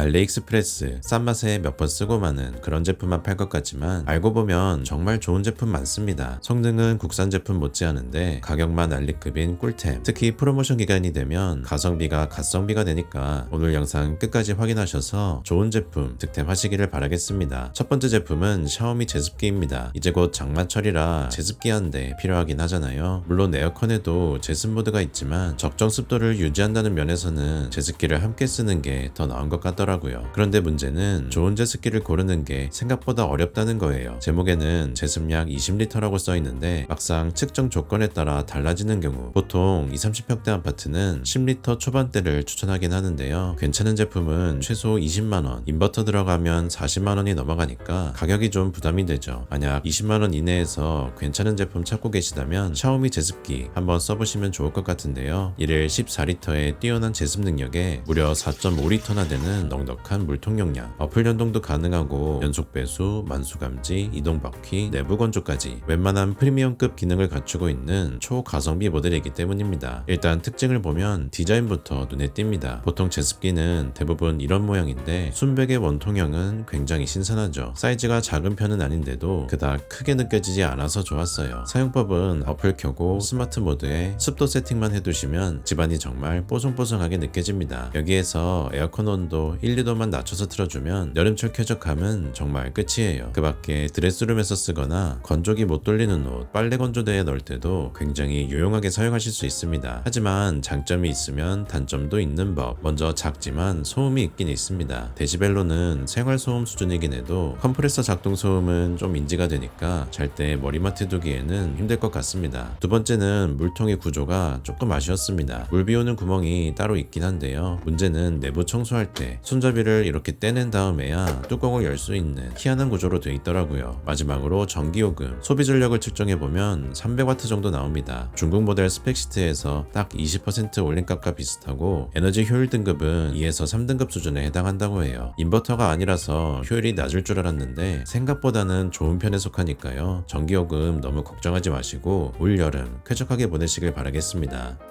알리익스프레스 싼 맛에 몇 번 쓰고 마는 그런 제품만 팔 것 같지만 알고 보면 정말 좋은 제품 많습니다. 성능은 국산 제품 못지않은데 가격만 알리급인 꿀템. 특히 프로모션 기간이 되면 가성비가 갓성비가 되니까 오늘 영상 끝까지 확인하셔서 좋은 제품 득템하시기를 바라겠습니다. 첫 번째 제품은 샤오미 제습기입니다. 이제 곧 장마철이라 제습기 한 대 필요하긴 하잖아요. 물론 에어컨에도 제습 모드가 있지만 적정 습도를 유지한다는 면에서는 제습기를 함께 쓰는 게 더 나은 것 같더라고요. 그런데 문제는 좋은 제습기를 고르는 게 생각보다 어렵다는 거예요. 제목에는 제습량 20리터라고 써 있는데 막상 측정 조건에 따라 달라지는 경우 보통 20, 30평대 아파트는 10리터 초반대를 추천하긴 하는데요. 괜찮은 제품은 최소 20만원, 인버터 들어가면 40만원이 넘어가니까 가격이 좀 부담이 되죠. 만약 20만원 이내에서 괜찮은 제품 찾고 계시다면 샤오미 제습기 한번 써보시면 좋을 것 같은데요. 이를 14리터의 뛰어난 제습 능력에 무려 4.5리터나 되는 넉넉한 물통 용량, 어플 연동도 가능하고 연속 배수, 만수 감지, 이동 바퀴, 내부 건조까지 웬만한 프리미엄급 기능을 갖추고 있는 초가성비 모델이기 때문입니다. 일단 특징을 보면 디자인부터 눈에 띕니다. 보통 제습기는 대부분 이런 모양인데 순백의 원통형은 굉장히 신선하죠. 사이즈가 작은 편은 아닌데도 그닥 크게 느껴지지 않아서 좋았어요. 사용법은 어플 켜고 스마트 모드에 습도 세팅만 해두시면 집안이 정말 뽀송뽀송하게 느껴집니다. 여기에서 에어컨 온도 1, 2도만 낮춰서 틀어주면 여름철 쾌적함은 정말 끝이에요. 그 밖에 드레스룸에서 쓰거나 건조기 못 돌리는 옷, 빨래 건조대에 넣을 때도 굉장히 유용하게 사용하실 수 있습니다. 하지만 장점이 있으면 단점도 있는 법. 먼저 작지만 소음이 있긴 있습니다. 데시벨로는 생활 소음 수준이긴 해도 컴프레서 작동 소음은 좀 인지가 되니까 잘 때 머리맡에 두기에는 힘들 것 같습니다. 두 번째는 물통의 구조가 조금 아쉬웠습니다. 물 비우는 구멍이 따로 있긴 한데요. 문제는 내부 청소할 때 손 잡이를 이렇게 떼낸 다음에야 뚜껑을 열 수 있는 희한한 구조로 되어 있더라고요. 마지막으로 전기요금, 소비 전력을 측정해 보면 300W 정도 나옵니다. 중국 모델 스펙시트에서 딱 20% 올린 값과 비슷하고 에너지 효율 등급은 2에서 3등급 수준에 해당한다고 해요. 인버터가 아니라서 효율이 낮을 줄 알았는데 생각보다는 좋은 편에 속하니까요. 전기요금 너무 걱정하지 마시고 올 여름 쾌적하게 보내시길 바라겠습니다.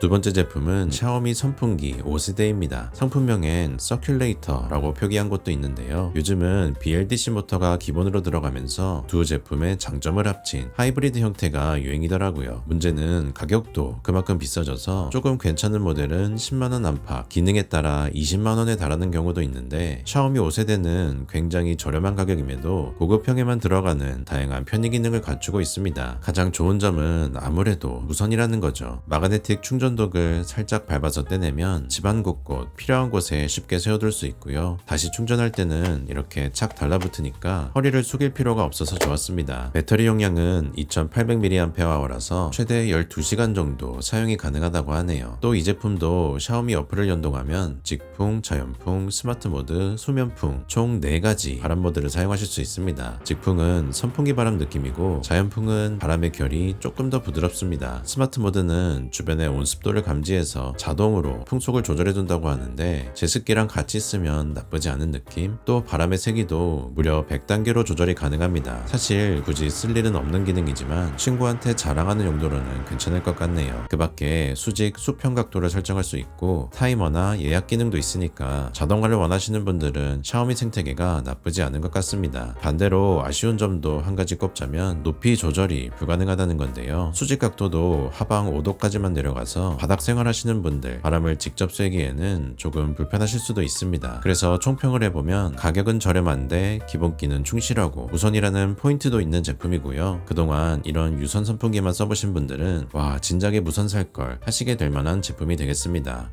두 번째 제품은 샤오미 선풍기 5세대입니다. 상품명엔 서큘레이터라고 표기한 것도 있는데요. 요즘은 BLDC 모터가 기본으로 들어가면서 두 제품의 장점을 합친 하이브리드 형태가 유행이더라고요. 문제는 가격도 그만큼 비싸져서 조금 괜찮은 모델은 10만원 안팎, 기능에 따라 20만원에 달하는 경우도 있는데 샤오미 5세대는 굉장히 저렴한 가격임에도 고급형에만 들어가는 다양한 편의 기능을 갖추고 있습니다. 가장 좋은 점은 아무래도 무선이라는 거죠. 마그네틱 충전 충전독을 살짝 밟아서 떼내면 집안 곳곳 필요한 곳에 쉽게 세워둘 수 있고요. 다시 충전할 때는 이렇게 착 달라붙으니까 허리를 숙일 필요가 없어서 좋았습니다. 배터리 용량은 2800mAh라서 최대 12시간 정도 사용이 가능하다고 하네요. 또 이 제품도 샤오미 어플을 연동하면 직풍, 자연풍, 스마트 모드, 수면풍 총 4가지 바람 모드를 사용하실 수 있습니다. 직풍은 선풍기 바람 느낌이고 자연풍은 바람의 결이 조금 더 부드럽습니다. 스마트 모드는 주변의 온습 습도를 감지해서 자동으로 풍속을 조절해 둔다고 하는데 제습기랑 같이 쓰면 나쁘지 않은 느낌? 또 바람의 세기도 무려 100단계로 조절이 가능합니다. 사실 굳이 쓸 일은 없는 기능이지만 친구한테 자랑하는 용도로는 괜찮을 것 같네요. 그 밖에 수직 수평 각도를 설정할 수 있고 타이머나 예약 기능도 있으니까 자동화를 원하시는 분들은 샤오미 생태계가 나쁘지 않은 것 같습니다. 반대로 아쉬운 점도 한 가지 꼽자면 높이 조절이 불가능하다는 건데요. 수직 각도도 하방 5도까지만 내려가 서 바닥 생활하시는 분들 바람을 직접 쐬기에는 조금 불편하실 수도 있습니다. 그래서 총평을 해보면 가격은 저렴한데 기본기는 충실하고 무선이라는 포인트도 있는 제품이고요. 그동안 이런 유선 선풍기만 써보신 분들은 와 진작에 무선 살걸 하시게 될 만한 제품이 되겠습니다.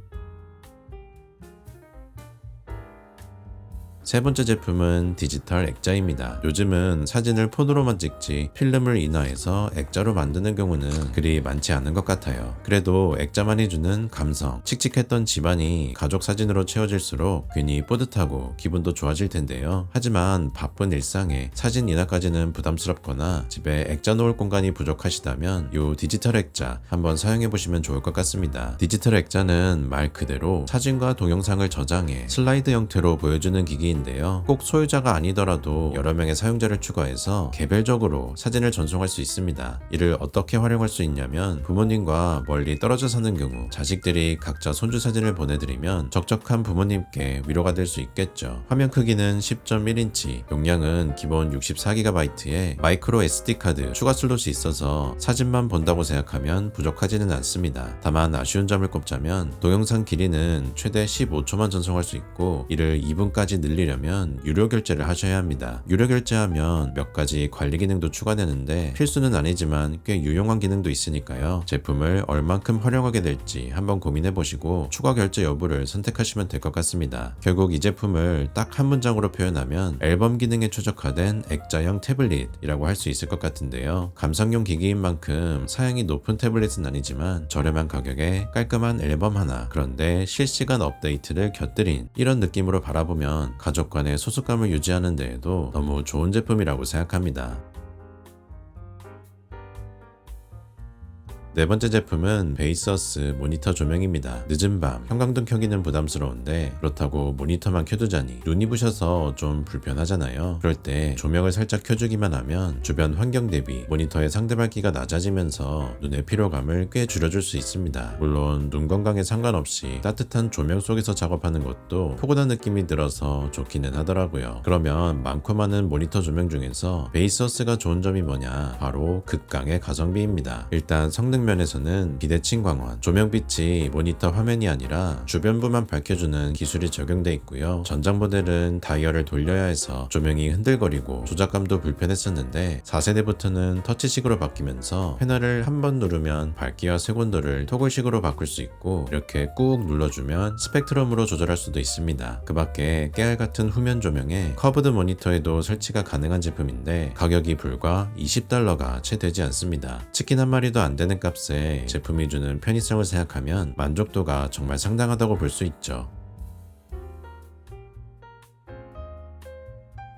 세 번째 제품은 디지털 액자입니다. 요즘은 사진을 폰으로만 찍지 필름을 인화해서 액자로 만드는 경우는 그리 많지 않은 것 같아요. 그래도 액자만이 주는 감성, 칙칙했던 집안이 가족 사진으로 채워질수록 괜히 뿌듯하고 기분도 좋아질 텐데요. 하지만 바쁜 일상에 사진 인화까지는 부담스럽거나 집에 액자 놓을 공간이 부족하시다면 이 디지털 액자 한번 사용해 보시면 좋을 것 같습니다. 디지털 액자는 말 그대로 사진과 동영상을 저장해 슬라이드 형태로 보여주는 기기 기능인데요. 꼭 소유자가 아니더라도 여러 명의 사용자를 추가해서 개별적으로 사진을 전송할 수 있습니다. 이를 어떻게 활용할 수 있냐면 부모님과 멀리 떨어져 사는 경우 자식들이 각자 손주 사진을 보내드리면 적적한 부모님께 위로가 될 수 있겠죠. 화면 크기는 10.1인치, 용량은 기본 64GB에 마이크로 SD 카드 추가 슬롯이 있어서 사진만 본다고 생각하면 부족하지는 않습니다. 다만 아쉬운 점을 꼽자면 동영상 길이는 최대 15초만 전송할 수 있고 이를 2분까지 늘리 려면 유료 결제를 하셔야 합니다. 유료 결제하면 몇 가지 관리 기능도 추가되는데 필수는 아니지만 꽤 유용한 기능도 있으니까요. 제품을 얼만큼 활용하게 될지 한번 고민해 보시고 추가 결제 여부를 선택하시면 될 것 같습니다. 결국 이 제품을 딱 한 문장으로 표현하면 앨범 기능에 최적화된 액자형 태블릿이라고 할 수 있을 것 같은데요. 감상용 기기인 만큼 사양이 높은 태블릿은 아니지만 저렴한 가격에 깔끔한 앨범 하나 그런데 실시간 업데이트를 곁들인 이런 느낌으로 바라보면 가족 간의 소속감을 유지하는 데에도 너무 좋은 제품이라고 생각합니다. 네 번째 제품은 베이서스 모니터 조명입니다. 늦은 밤 형광등 켜기는 부담스러운데 그렇다고 모니터만 켜두자니 눈이 부셔서 좀 불편하잖아요. 그럴 때 조명을 살짝 켜주기만 하면 주변 환경 대비 모니터의 상대 밝기가 낮아지면서 눈의 피로감을 꽤 줄여줄 수 있습니다. 물론 눈 건강에 상관없이 따뜻한 조명 속에서 작업하는 것도 포근한 느낌이 들어서 좋기는 하더라고요. 그러면 많고 많은 모니터 조명 중에서 베이서스가 좋은 점이 뭐냐? 바로 극강의 가성비입니다. 일단 성능 면에서는 비대칭 광원, 조명빛이 모니터 화면이 아니라 주변부만 밝혀주는 기술이 적용돼 있고요. 전장 모델은 다이얼을 돌려야 해서 조명이 흔들거리고 조작감도 불편했었는데 4세대부터는 터치식으로 바뀌면서 패널을 한 번 누르면 밝기와 색온도를 토글식으로 바꿀 수 있고 이렇게 꾹 눌러주면 스펙트럼으로 조절할 수도 있습니다. 그 밖에 깨알 같은 후면 조명에 커브드 모니터에도 설치가 가능한 제품인데 가격이 불과 20달러가 채 되지 않습니다. 치킨 한 마리도 안 되는 값에 제품이 주는 편의성을 생각하면 만족도가 정말 상당하다고 볼 수 있죠.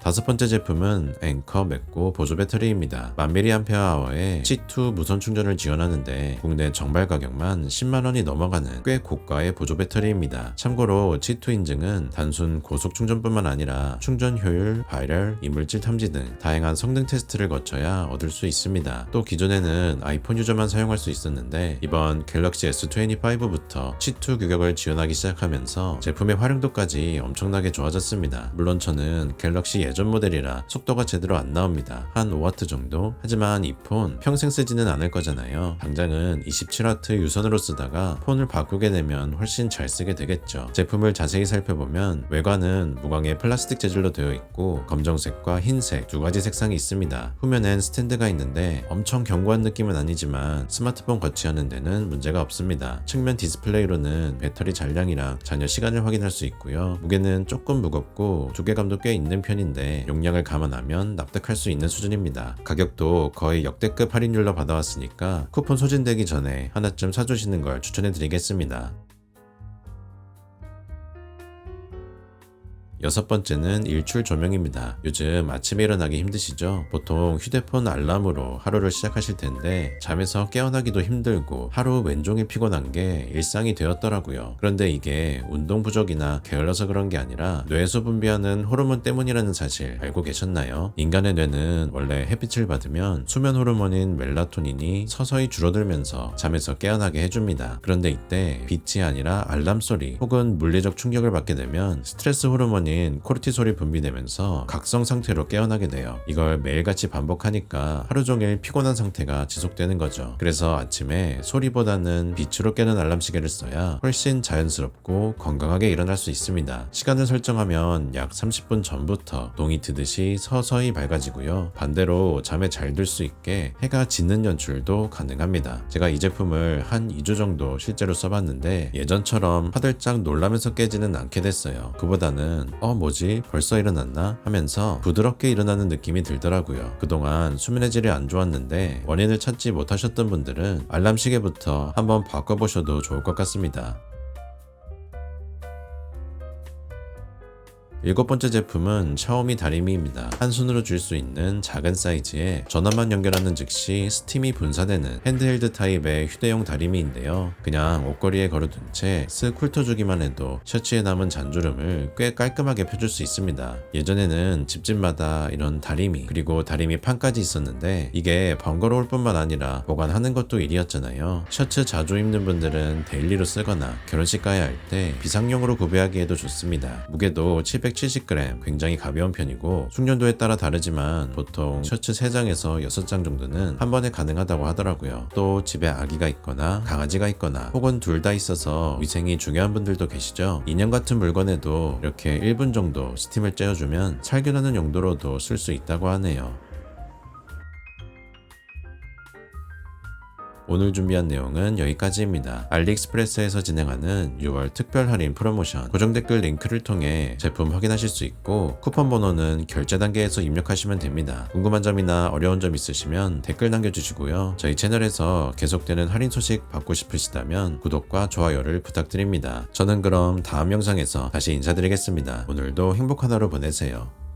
다섯 번째 제품은 앵커 맥고 보조 배터리입니다. 1000mAh의 C2 무선 충전을 지원하는데 국내 정발 가격만 10만원이 넘어가는 꽤 고가의 보조 배터리입니다. 참고로 C2 인증은 단순 고속 충전뿐만 아니라 충전 효율, 발열, 이물질 탐지 등 다양한 성능 테스트를 거쳐야 얻을 수 있습니다. 또 기존에는 아이폰 유저만 사용할 수 있었는데 이번 갤럭시 S25부터 C2 규격을 지원하기 시작하면서 제품의 활용도까지 엄청나게 좋아졌습니다. 물론 저는 갤럭시 예전 모델이라 속도가 제대로 안 나옵니다. 한 5W 정도? 하지만 이 폰 평생 쓰지는 않을 거잖아요. 당장은 27W 유선으로 쓰다가 폰을 바꾸게 되면 훨씬 잘 쓰게 되겠죠. 제품을 자세히 살펴보면 외관은 무광의 플라스틱 재질로 되어 있고 검정색과 흰색 두 가지 색상이 있습니다. 후면엔 스탠드가 있는데 엄청 견고한 느낌은 아니지만 스마트폰 거치하는 데는 문제가 없습니다. 측면 디스플레이로는 배터리 잔량이랑 잔여 시간을 확인할 수 있고요. 무게는 조금 무겁고 두께감도 꽤 있는 편인데 용량을 감안하면 납득할 수 있는 수준입니다. 가격도 거의 역대급 할인율로 받아왔으니까 쿠폰 소진되기 전에 하나쯤 사주시는 걸 추천해드리겠습니다. 여섯 번째는 일출 조명입니다. 요즘 아침에 일어나기 힘드시죠? 보통 휴대폰 알람으로 하루를 시작하실 텐데 잠에서 깨어나기도 힘들고 하루 왼종일 피곤한 게 일상이 되었더라고요. 그런데 이게 운동 부족이나 게을러서 그런 게 아니라 뇌에서 분비하는 호르몬 때문이라는 사실 알고 계셨나요? 인간의 뇌는 원래 햇빛을 받으면 수면 호르몬인 멜라토닌이 서서히 줄어들면서 잠에서 깨어나게 해줍니다. 그런데 이때 빛이 아니라 알람 소리 혹은 물리적 충격을 받게 되면 스트레스 호르몬 호르몬인 코르티솔이 분비되면서 각성 상태로 깨어나게 돼요. 이걸 매일같이 반복하니까 하루 종일 피곤한 상태가 지속되는 거죠. 그래서 아침에 소리보다는 빛으로 깨는 알람 시계를 써야 훨씬 자연스럽고 건강하게 일어날 수 있습니다. 시간을 설정하면 약 30분 전부터 동이 트듯이 서서히 밝아지고요. 반대로 잠에 잘 들 수 있게 해가 지는 연출도 가능합니다. 제가 이 제품을 한 2주 정도 실제로 써봤는데 예전처럼 화들짝 놀라면서 깨지는 않게 됐어요. 그보다는 어 뭐지 벌써 일어났나 하면서 부드럽게 일어나는 느낌이 들더라고요. 그동안 수면의 질이 안 좋았는데 원인을 찾지 못하셨던 분들은 알람 시계부터 한번 바꿔보셔도 좋을 것 같습니다. 일곱 번째 제품은 샤오미 다리미입니다. 한 손으로 줄 수 있는 작은 사이즈에 전원만 연결하는 즉시 스팀이 분사되는 핸드헬드 타입의 휴대용 다리미인데요. 그냥 옷걸이에 걸어둔 채 쓱 훑어주기만 해도 셔츠에 남은 잔주름을 꽤 깔끔하게 펴줄 수 있습니다. 예전에는 집집마다 이런 다리미 그리고 다리미 판까지 있었는데 이게 번거로울 뿐만 아니라 보관하는 것도 일이었잖아요. 셔츠 자주 입는 분들은 데일리로 쓰거나 결혼식 가야 할 때 비상용으로 구비하기에도 좋습니다. 무게도 770g 굉장히 가벼운 편이고 숙련도에 따라 다르지만 보통 셔츠 3장에서 6장 정도는 한 번에 가능하다고 하더라고요. 또 집에 아기가 있거나 강아지가 있거나 혹은 둘 다 있어서 위생이 중요한 분들도 계시죠. 인형 같은 물건에도 이렇게 1분 정도 스팀을 쬐어주면 살균하는 용도로도 쓸 수 있다고 하네요. 오늘 준비한 내용은 여기까지입니다. 알리익스프레스에서 진행하는 6월 특별 할인 프로모션 고정 댓글 링크를 통해 제품 확인하실 수 있고 쿠폰 번호는 결제 단계에서 입력하시면 됩니다. 궁금한 점이나 어려운 점 있으시면 댓글 남겨주시고요. 저희 채널에서 계속되는 할인 소식 받고 싶으시다면 구독과 좋아요를 부탁드립니다. 저는 그럼 다음 영상에서 다시 인사드리겠습니다. 오늘도 행복한 하루 보내세요.